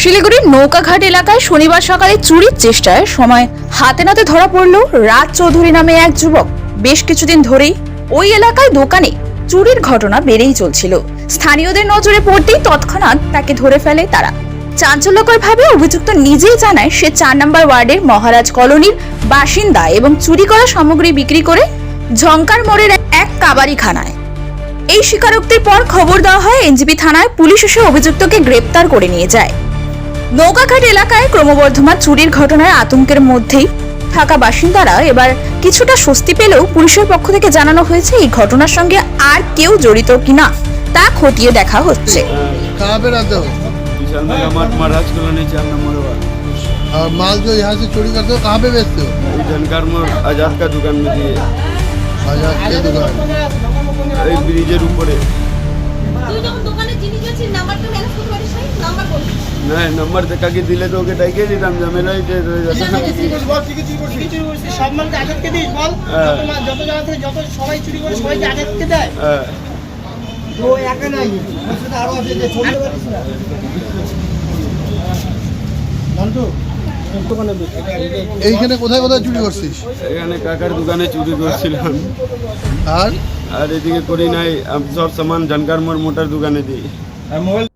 শিলিগুড়ির নৌকাঘাট এলাকায় শনিবার সকালে চুরির চেষ্টায় সময় হাতে নাতে ধরা পড়ল রাজ চৌধুরী নামে এক যুবক। বেশ কিছুদিন ধরেই ওই এলাকায় দোকানে চুরির ঘটনা বেড়েই চলছিল। স্থানীয়দের নজরে পড়তেই তৎক্ষণাৎ তাকে ধরে ফেলে তারা। চাঞ্চল্যকরভাবে অভিযুক্ত নিজেই জানায় সে চার নম্বর ওয়ার্ডের মহারাজ কলোনির বাসিন্দা এবং চুরি করা সামগ্রী বিক্রি করে ঝঙ্কার মোড়ের এক কাবারিখানায়। এই স্বীকারোক্তির পর খবর দেওয়া হয় এনজিপি থানায় পুলিশ এসে অভিযুক্তকে গ্রেপ্তার করে নিয়ে যায়। নৌকাঘাট এলাকায় ক্রমবর্ধমান চুরির ঘটনায় আতঙ্কের মধ্যেই থাকা বাসিন্দারা এবার কিছুটা স্বস্তি পেলেও পুলিশের পক্ষ থেকে জানানো হয়েছে এই ঘটনার সঙ্গে আর কেউ জড়িত কিনা তা খতিয়ে দেখা হচ্ছে कहाँ पे रहते हो Vishal mega mart Maharaj colony चार नंबर वार्ड और माल जो यहाँ से चोरी करते हो कहाँ पे बेचते हो ये जानकार मोड़ आजाद का दुकान में दिए आजाद के दुकान এই ব্রিজের উপরে না নাম্বার দেখাকে দিলে তো ওকে ডাইকে দিতাম ঝামেলাই যে সব মালকে আজাদকে দিস বল। হ্যাঁ। যত যত জায়গা থেকে যত সবাই চুরি করে সবাইকে আজাদকে দেয়। হ্যাঁ। একা নাই। আরও আছে যে চলতে পারিস না জানতো এইখানে কোথায় কোথায় চুরি করছিস? এখানে কাকার দোকানে চুরি করছিলাম। আর? আর এদিকে করি নাই সব সামান জানকার মোড় মোটার দোকানে দিই। মোবাইল